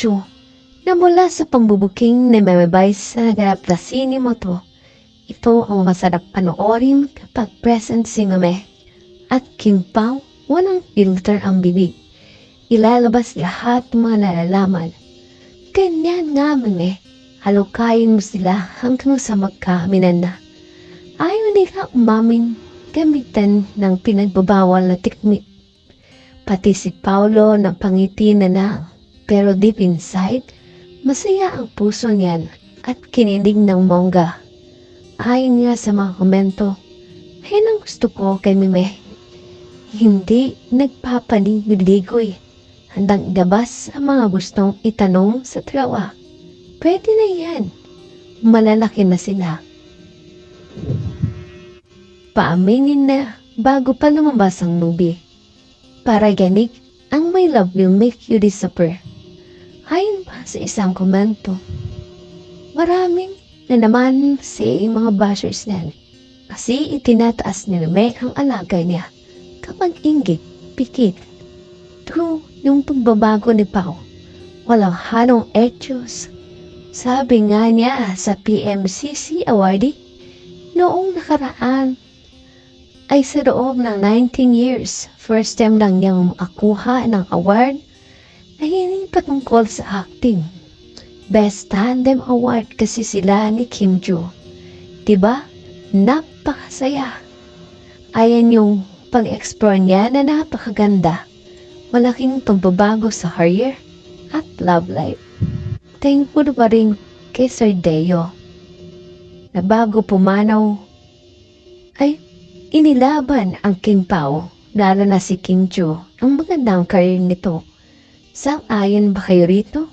Chu na mula sa pambubuking na mamabay sa naganap na sini mo to. Ito ang masarap panoorin kapag present si Mame. At King Pao, walang filter ang bibig. Ilalabas lahat ng mga nalalaman. Ganyan nga, Mame. Halukayin mo sila hanggang sa magkaaminan na. Ayaw nila umamin gamitan ng pinagbabawal na teknik. Pati si Paulo na pangiti na lang. Pero deep inside, masaya ang puso niyan at kinilig ng mongga. Ayon nga sa mga komento, ayun ang gusto ko kay Mime. Hindi nagpapaligoy. Handang ilabas ang mga gustong itanong sa trawa. Pwede na yan. Malalaki na sila. Paaminin na bago pa lumabas ang movie. Para ganig, ang my love will make you disappear. Ayon pa sa isang komento. Maraming na naman si mga bashers niyan. Kasi itinataas ni Meme ang alaga niya kapag inggit, pikit. True, yung pagbabago ni Pao. Walang halong etos. Sabi nga niya sa PMCC awardee, noong nakaraan ay sa loob ng 19 years, first time lang niyang makakuha ng award na hindi patungkol sa acting. Best Tandem Award kasi sila ni Kim Joo. Diba? Napakasaya. Ayan yung pag-explore niya na napakaganda. Malaking pagbabago sa career at love life. Thankful pa rin kay Sir Deo na bago pumanaw ay inilaban ang King Pao, lalo na si King Chu, ang magandang career nito. Sang-ayon ba kayo rito?